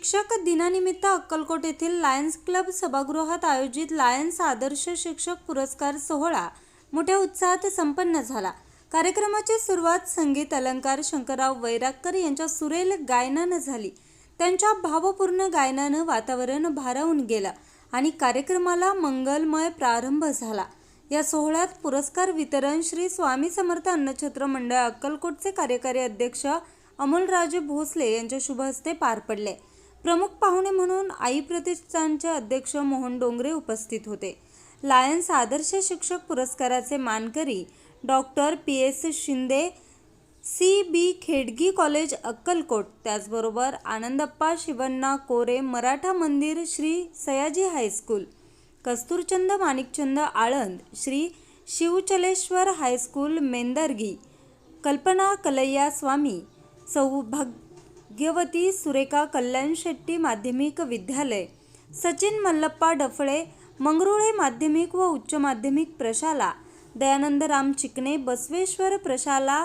शिक्षक दिनानिमित्त अक्कलकोट येथील लायन्स क्लब सभागृहात आयोजित लायन्स आदर्श शिक्षक पुरस्कार सोहळा मोठ्या उत्साहात संपन्न झाला. कार्यक्रमाची सुरुवात संगीत अलंकार शंकरराव वैरागकर यांच्या सुरेल गायनानं झाली. त्यांच्या भावपूर्ण गायनानं वातावरण भारावून गेलं आणि कार्यक्रमाला मंगलमय प्रारंभ झाला. या सोहळ्यात पुरस्कार वितरण श्री स्वामी समर्थ अन्नछत्र मंडळ अक्कलकोटचे कार्यकारी अध्यक्ष अमोलराजे भोसले यांच्या शुभ हस्ते पार पडले. प्रमुख पाहुणे म्हणून आई प्रतिष्ठानचे अध्यक्ष मोहन डोंगरे उपस्थित होते. लायन्स आदर्श शिक्षक पुरस्काराचे मानकरी doctor P. S. Shinde C. B. Khedgi college Akkalkot त्याचबरोबर Anandappa Shivanna Kore Maratha Mandir Shri Sayaji high school Kasturchand Manikchand Aland Shri Shivachaleshwar high school Mendargi Kalpana Kalaiya Swami भाग्यवती सुरेखा कल्याण शेट्टी माध्यमिक विद्यालय सचिन मल्लप्पा डफळे मंगरुळे माध्यमिक व उच्च माध्यमिक प्रशाला दयानंद राम चिकणे बसवेश्वर प्रशाला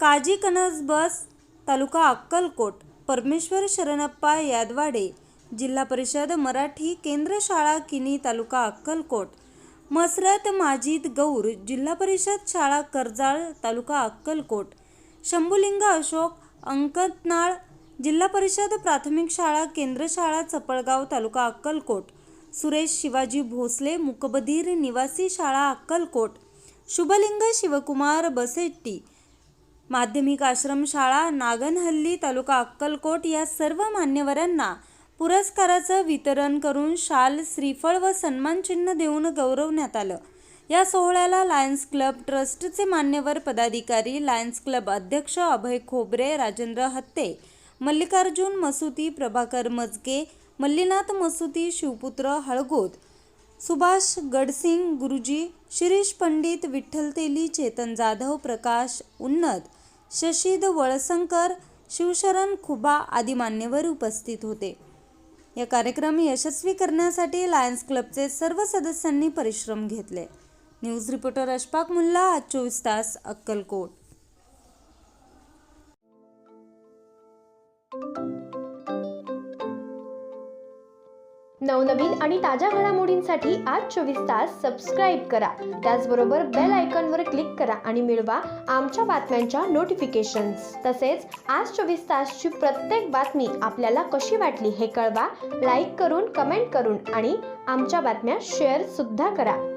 काजी कनज बस तालुका अक्कलकोट परमेश्वर शरणप्पा यादवाडे जिल्हा परिषद मराठी केंद्र शाळा किनी तालुका अक्कलकोट मसरत माजिद गौर जिल्हा परिषद शाळा कर्जाळ तालुका अक्कलकोट शंभुलिंग अशोक अंकतनाळ जिल्हा परिषद प्राथमिक शाळा केंद्र शाळा चपळगाव तालुका अक्कलकोट. सुरेश शिवाजी भोसले मुकबधीर निवासी शाळा अक्कलकोट. शुभलिंग शिवकुमार बसेट्टी. माध्यमिक आश्रमशाळा नागनहल्ली तालुका अक्कलकोट या सर्व मान्यवरांना पुरस्काराचं वितरण करून शाल श्रीफळ व सन्मानचिन्ह देऊन गौरवण्यात आलं. या सोहळ्याला लायन्स क्लब ट्रस्टचे मान्यवर पदाधिकारी लायन्स क्लब अध्यक्ष अभय खोबरे राजेंद्र हत्ते मल्लिकार्जुन मसुती प्रभाकर मजगे मल्लीनाथ मसुती शिवपुत्र हळगोद सुभाष गडसिंग गुरुजी शिरीष पंडित विठ्ठल तेली चेतन जाधव प्रकाश उन्नत शशीद वळसंकर शिवशरण खुबा आदी मान्यवर उपस्थित होते. या कार्यक्रम यशस्वी करण्यासाठी लायन्स क्लबचे सर्व सदस्यांनी परिश्रम घेतले. न्यूज रिपोर्टर अशफाक मुल्ला आज चोवीस तास अक्कलकोट. नवनवीन आणि ताज्या घडामोडींसाठी आज चोवीस तास सबस्क्राईब करा. त्याचबरोबर बेल आयकॉनवर क्लिक करा आणि मिळवा आमच्या बातम्यांच्या नोटिफिकेशन्स तसेच आज चोवीस तासची प्रत्येक बातमी आपल्याला कशी वाटली हे कळवा लाईक करून कमेंट करून आणि आमच्या बातम्या शेअर सुद्धा करा.